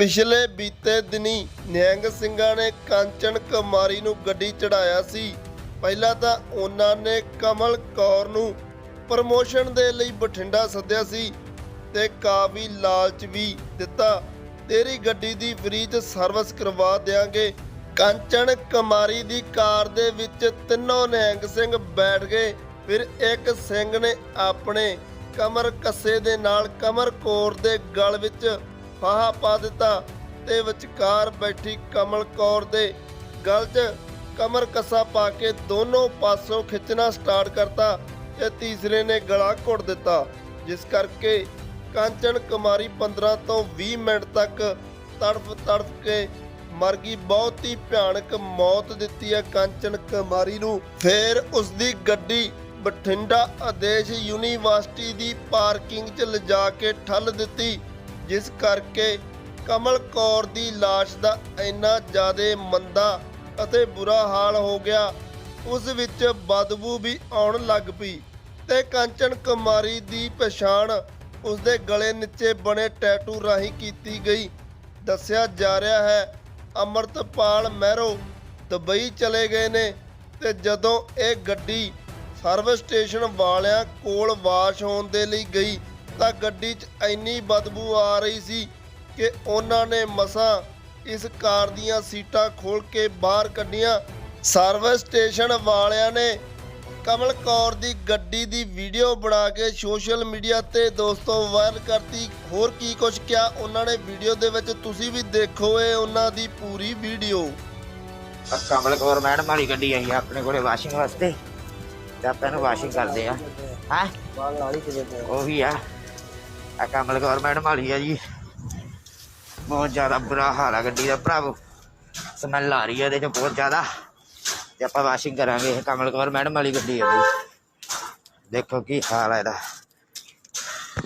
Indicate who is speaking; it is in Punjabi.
Speaker 1: ਪਿਛਲੇ ਬੀਤੇ ਦਿਨੀ ਨਿਹੰਗ ਸਿੰਘਾਂ ਨੇ ਕਾਂਚਨ ਕੁਮਾਰੀ ਨੂੰ ਗੱਡੀ ਚੜਾਇਆ ਸੀ। ਪਹਿਲਾਂ ਤਾਂ ਉਹਨਾਂ ਨੇ ਕਮਲ ਕੌਰ ਨੂੰ ਪ੍ਰਮੋਸ਼ਨ ਦੇ ਲਈ ਬਠਿੰਡਾ ਸੱਦਿਆ ਸੀ ਤੇ ਕਾਫੀ ਲਾਲਚ ਵੀ ਦਿੱਤਾ। ਤੇਰੀ ਗੱਡੀ ਦੀ ਫ੍ਰੀ ਚ ਸਰਵਿਸ ਕਰਵਾ ਦੇਾਂਗੇ ਕਾਂਚਨ ਕੁਮਾਰੀ ਦੀ ਕਾਰ ਦੇ ਵਿੱਚ ਤਿੰਨੋਂ ਨਿਹੰਗ ਸਿੰਘ ਬੈਠ ਗਏ। ਫਿਰ ਇੱਕ ਸਿੰਘ ਨੇ ਆਪਣੇ ਕਮਰ ਕੱਸੇ ਦੇ ਨਾਲ ਕਮਰ ਕੋਰ ਦੇ ਗਲ ਵਿੱਚ ਫਾਹਾ ਪਾ ਦਿੱਤਾ ਤੇ ਵਿਚਕਾਰ ਬੈਠੀ ਕਮਲ ਕੌਰ ਦੇ ਗਲ 'ਚ ਕਮਰ ਕੱਸਾ ਪਾ ਕੇ ਦੋਨੋਂ ਪਾਸੋਂ ਖਿੱਚਣਾ ਸਟਾਰਟ ਕਰਤਾ ਤੇ ਤੀਸਰੇ ਨੇ ਗਲਾ ਘੁੱਟ ਦਿੱਤਾ, ਜਿਸ ਕਰਕੇ ਕਾਂਚਨ ਕੁਮਾਰੀ 15 ਤੋਂ 20 ਮਿੰਟ ਤੱਕ ਤੜਫ ਤੜਫ ਕੇ ਮਰ ਗਈ। ਬਹੁਤ ਹੀ ਭਿਆਨਕ ਮੌਤ ਦਿੱਤੀ ਹੈ ਕਾਂਚਨ ਕੁਮਾਰੀ ਨੂੰ। ਫਿਰ ਉਸ ਦੀ ਗੱਡੀ ਬਠਿੰਡਾ ਆਦੇਸ਼ ਯੂਨੀਵਰਸਿਟੀ ਦੀ ਪਾਰਕਿੰਗ 'ਚ ਲਿਜਾ ਕੇ ਠੱਲ ਦਿੱਤੀ। ਜਿਸ ਕਰਕੇ ਕਮਲ ਕੌਰ ਦੀ ਲਾਸ਼ ਦਾ ਇੰਨਾ ਜ਼ਿਆਦਾ ਮੰਦਾ ਅਤੇ ਬੁਰਾ ਹਾਲ ਹੋ ਗਿਆ, ਉਸ ਵਿੱਚ ਬਦਬੂ ਵੀ ਆਉਣ ਲੱਗ ਪਈ ਤੇ ਕੰਚਨ ਕੁਮਾਰੀ ਦੀ ਪਛਾਣ ਉਸਦੇ ਗਲੇ ਨੀਚੇ ਬਣੇ ਟੈਟੂ ਰਾਹੀਂ ਕੀਤੀ ਗਈ। ਦੱਸਿਆ ਜਾ ਰਿਹਾ ਹੈ, ਅਮਰਤਪਾਲ ਮਹਿਰੋ ਦੁਬਈ ਚਲੇ ਗਏ ਨੇ ਤੇ ਜਦੋਂ ਇਹ ਗੱਡੀ ਸਰਵਿਸ ਸਟੇਸ਼ਨ ਵਾਲਿਆਂ ਕੋਲ ਵਾਸ਼ ਹੋਣ ਦੇ ਲਈ ਗਈ ਤਾਂ ਗੱਡੀ 'ਚ ਇੰਨੀ ਬਦਬੂ ਆ ਰਹੀ ਸੀ ਕਿ ਉਹਨਾਂ ਨੇ ਮਸਾਂ ਇਸ ਕਾਰ ਦੀਆਂ ਸੀਟਾਂ ਖੋਲ ਕੇ ਬਾਹਰ ਕੱਢੀਆਂ। ਸਰਵਿਸ ਸਟੇਸ਼ਨ ਵਾਲਿਆਂ ਨੇ ਕਮਲ ਕੌਰ ਦੀ ਗੱਡੀ ਦੀ ਵੀਡੀਓ ਬਣਾ ਕੇ ਸੋਸ਼ਲ ਮੀਡੀਆ ਤੇ ਦੋਸਤੋ ਵਾਇਰਲ ਕਰਤੀ। ਹੋਰ ਕੀ ਕੁਝ ਕਿਹਾ ਉਹਨਾਂ ਨੇ ਵੀਡੀਓ ਦੇ ਵਿੱਚ? ਤੁਸੀਂ ਵੀ ਦੇਖੋ ਇਹ ਉਹਨਾਂ ਦੀ ਪੂਰੀ ਵੀਡੀਓ।
Speaker 2: ਆ ਕਮਲ ਕੌਰ ਮੈਡਮ ਵਾਲੀ ਗੱਡੀ ਆਈ ਆ ਆਪਣੇ ਕੋਲੇ ਵਾਸ਼ਿੰਗ ਵਾਸਤੇ। ਤੇ ਆਪਾਂ ਇਹਨੂੰ ਵਾਸ਼ਿੰਗ ਕਰਦੇ ਆ। ਹੈ? ਉਹ ਵੀ ਆ। ਆ ਕਮਲ ਕੌਰ ਮੈਡਮ ਵਾਲੀ ਆ ਜੀ। ਬਹੁਤ ਜ਼ਿਆਦਾ ਬੁਰਾ ਹਾਲ ਆ ਗੱਡੀ ਦਾ ਭਰਾਵੋ। ਸਮੈਲ ਆ ਰਹੀ ਹੈ ਇਹਦੇ ਚ ਬਹੁਤ ਜ਼ਿਆਦਾ। ਤੇ ਆਪਾਂ ਵਾਸ਼ਿੰਗ ਕਰਾਂਗੇ ਇਹ ਕਮਲ ਕੌਰ ਮੈਡਮ ਵਾਲੀ ਗੱਡੀ ਆ ਬਈ। ਦੇਖੋ ਕੀ ਹਾਲ ਆ ਇਹਦਾ।